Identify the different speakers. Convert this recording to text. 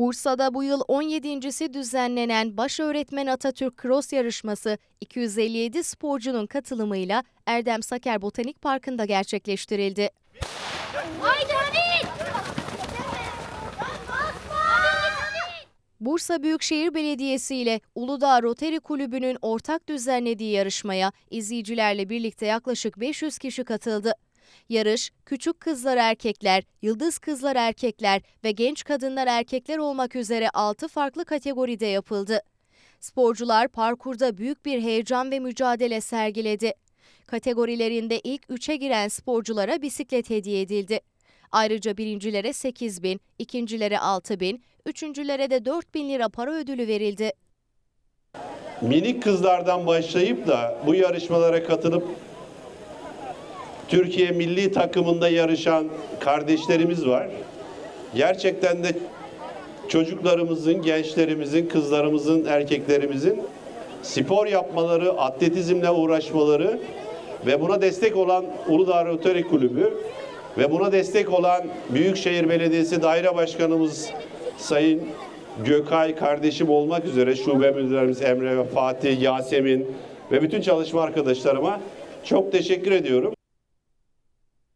Speaker 1: Bursa'da bu yıl 17.si düzenlenen Baş Öğretmen Atatürk Cross yarışması 257 sporcunun katılımıyla Erdem Saker Botanik Parkı'nda gerçekleştirildi.
Speaker 2: Haydi Hamit!
Speaker 1: Bursa Büyükşehir Belediyesi ile Uludağ Rotary Kulübü'nün ortak düzenlediği yarışmaya izleyicilerle birlikte yaklaşık 500 kişi katıldı. Yarış, küçük kızlar erkekler, yıldız kızlar erkekler ve genç kadınlar erkekler olmak üzere 6 farklı kategoride yapıldı. Sporcular parkurda büyük bir heyecan ve mücadele sergiledi. Kategorilerinde ilk 3'e giren sporculara bisiklet hediye edildi. Ayrıca birincilere 8 bin, ikincilere 6 bin, üçüncülere de 4 bin lira para ödülü verildi.
Speaker 3: minik kızlardan başlayıp da bu yarışmalara katılıp Türkiye milli takımında yarışan kardeşlerimiz var. Gerçekten de çocuklarımızın, gençlerimizin, kızlarımızın, erkeklerimizin spor yapmaları, atletizmle uğraşmaları ve buna destek olan Uludağ Rotary Kulübü ve buna destek olan Büyükşehir Belediyesi Daire Başkanımız Sayın Gökay kardeşim olmak üzere şube müdürlerimiz Emre ve Fatih, Yasemin ve bütün çalışma arkadaşlarıma çok teşekkür ediyorum.